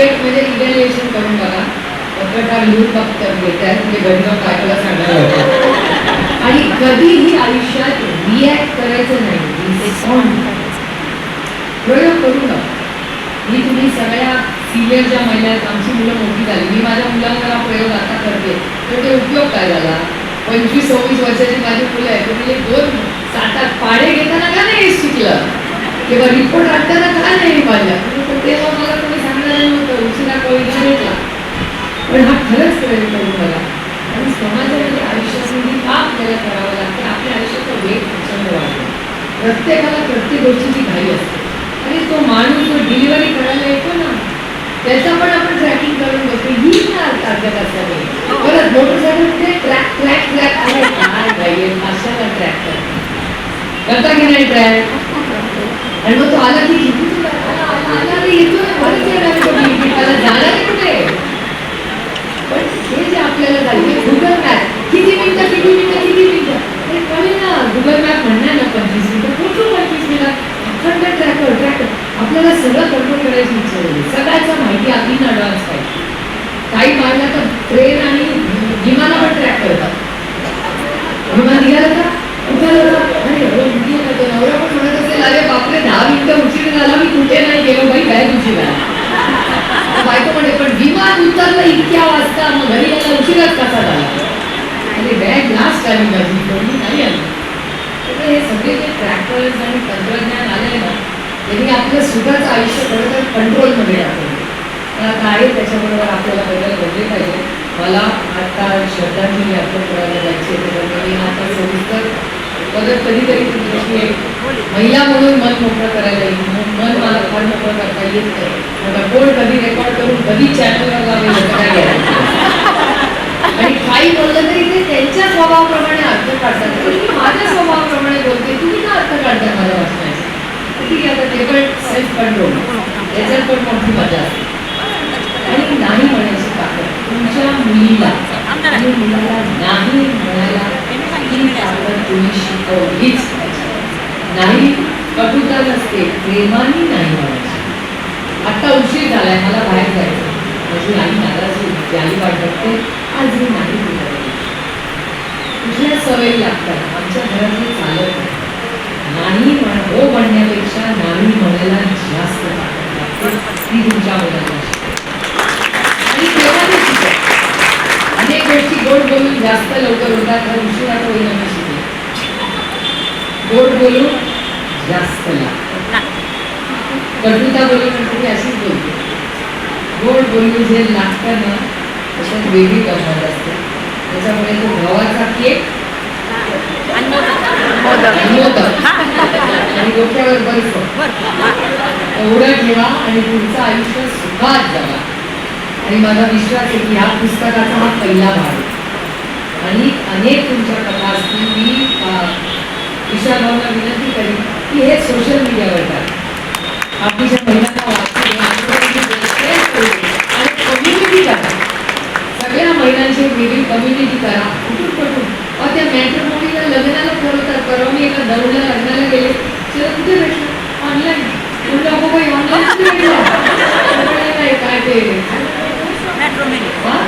Evaluate म्हणजे evaluation करून बघा पत्रकार लिहून घेतात म्हणजे घडणं बायकोला सांगायला आणि कधीही आयुष्यात रिॲक्ट करायचं नाही. रिस्पॉन्ड प्रयोग करू नका मी तुम्ही सगळ्या सिनियर ज्या महिला आहेत आमची मुलं मोठी झाली मी माझ्या मुलांना हा प्रयोग आता करते. तर ते उपयोग काय झाला? पंचवीस सव्वीस वर्षाची माझी मुलं आहेत तर म्हणजे दोन सात आठ पाडे घेताना का नाही शिकलं? किंवा रिपोर्ट आणताना का नाही पाहिलं तर तेव्हा मला कोणी सांगणार नव्हतं उशिरा कविता भेटला पण हा खरंच प्रयोग करून बघा आणि समाजामध्ये आयुष्यामध्ये का आपल्याला करावं लागते? आपल्या आयुष्याचा वेग प्रचंड वाढतो. प्रत्येकाला प्रत्येक गोष्टीची घाई असते. आणि तो माणूस जो डिलिव्हरी करायला येतो ना त्याचा पण आपण ट्रॅकिंग करून बघतो. ही ना ताकद असते परत मोटरसायकल ट्रॅक ट्रॅक ट्रॅक आहे काय घाई आहे? ट्रॅक करता? करता की नाही ट्रॅक आणि मग तो आला की किती तुला आला आला आला रे येतो ना परत येणार आहे तो बिलकुल. त्याला जाणार आहे कुठे पण हे जे आपल्याला झाले गुगल मॅप किती मिनिटं किती मिनिटं किती मिनिटं हे कळेल ना गुगल मॅप म्हणणार ना पंचवीस मिनिटं कुठून पंचवीस मिनिटं अखंड ट्रॅकर ट्रॅकर आपल्याला सगळं कंट्रोल करायची इच्छा झाली सगळ्याचं अगदी आपली पाहिजे. काही पाहिलं तर ट्रेन आणि विमानावर ट्रॅक करतात. विमान का? का? अरे नवरा पण म्हणत असेल अरे बापरे दहा मिनिटं उशीर झाला मी कुठे नाही गेलो बाई काय उशीर झाला? बायको म्हणे पण विमान उतरलं इतक्या वाजता मग घरी यायला उशिराच कसा झाला? आणि बॅग लास्ट आली मी नाही आली. हे सगळे जे ट्रॅक्टर्स आणि तंत्रज्ञान आले ना त्यांनी आपलं सुखाचं आयुष्य खरं तर कंट्रोलमध्ये टाकलं. त्या आता त्याच्याबरोबर आपल्याला बदल घडले पाहिजे. मला आता श्रद्धांजली अर्पण करायला जायची आहे. त्याच्यामुळे मी आता सविस्तर परत कधीतरी तुमच्याशी एक महिला म्हणून मन मोकळं करायला येईल. मन मला फार मोकळं करता येत नाही आता कोण कधी रेकॉर्ड करून कधी चॅनलवर लावेल आणि काही बोललं तरी ते त्यांच्या स्वभावाप्रमाणे अर्थ काढतात. तुम्ही माझ्या स्वभावाप्रमाणे बोलते तुम्ही का अर्थ काढता मला वाचण्याचा ठीक आहे आता ते पण सेल्फ कंट्रोल याच्यात पण मोठी मजा असते. आणि नाही म्हणायची ताकद तुमच्या मुलीला आणि मुलाला नाही म्हणायला ही ताकद तुम्ही शिकवलीच. नाही कटुता नसते प्रेमाने नाही म्हणायची आता उशीर झालाय मला बाहेर जायचं माझी आई नाराज होती आई वाट बघते आज मी नाही. कुठल्या सवयी लागतात आमच्या घरात चालत. नाही म्हण हो म्हणण्यापेक्षा नाही म्हणायला जास्त ताकद लागते ती तुमच्या मुलांना शिकवा. आणि प्रेमाने शिकवा. गोष्टी गोड बोलून जास्त लवकर होतात का होईना मी शिकले गोड बोलून जास्त लागतं कटुता बोलून तरी अशीच बोलते. गोड बोलून जे लागतं ना त्याच्यात वेगळी गंमत असते. त्याच्यामुळे तो गव्हाचा केक मोदक. आणि डोक्यावर बर्फ. एवढं ठेवा आणि पुढचं आयुष्य सुखात जगा. आणि माझा विश्वास आहे की ह्या पुस्तकाचा हा पहिला भाग आणि अनेक तुमच्या कथा असतील मी अं, विशाल भाऊला विनंती करेन की हे सोशल मीडियावर टाका आपली ज्या महिलांना वाचू आणि कम्युनिटी करा. सगळ्या महिलांची वेगळी कम्युनिटी करा. कुठून कुठून? अहो त्या मॅट्रिमोनीला लग्नाला ठरवतात परवा मी एका दौडला लग्नाला गेले. तर कुठे भेटलं? ऑनलाईन म्हणलं अगो ऑनलाईन भेटलं म्हणे, नाही काय ते हा?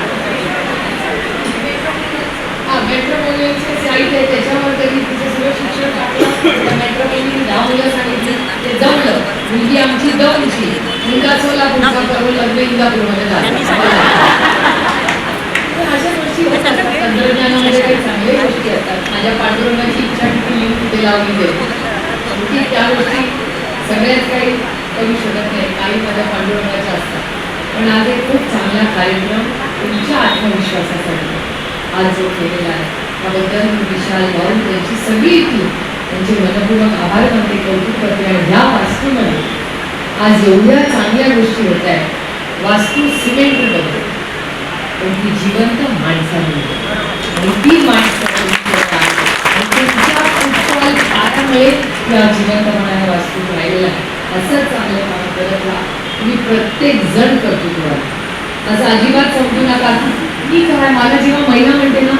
हा मेट्रोपोलियनचे साईट आहे त्याच्यावर त्यांनी तिचं सगळं शिक्षण टाकलं दहा मुलं सांगितली ते जमलं मुलगी आमची मुलगा सोलापूरचा लग्न इंदापूरमध्ये झालं अशा गोष्टी होतात तंत्रज्ञानामध्ये काही चांगल्या गोष्टी असतात माझ्या पांडुरंगाची इच्छा कुठे लावली त्या गोष्टी काही करू शकत नाही काही माझ्या पांडुरंगाच्या असतात पण आज एक खूप चांगला कार्यक्रम तुमच्या आत्मविश्वासासाठी आज जो केलेला आहे त्याबद्दल विशाल भाऊ त्यांची सगळी टीम त्यांचे मनपूर्वक आभार मानते कौतुक करते आणि ह्या वास्तूमध्ये आज एवढ्या चांगल्या गोष्टी होत आहेत. वास्तू सिमेंट बनते पण ती जिवंत माणसाने आणि ती माणसं तुमच्यात आहेत. आणि या जिवंतपणाने वास्तू राहिलेला आहे. असंच चांगलं काम करत राहा. तुम्ही प्रत्येक जण कर्तृत्व तुम्हाला असं अजिबात समजू नका. मी काय मला जेव्हा महिला म्हणते ना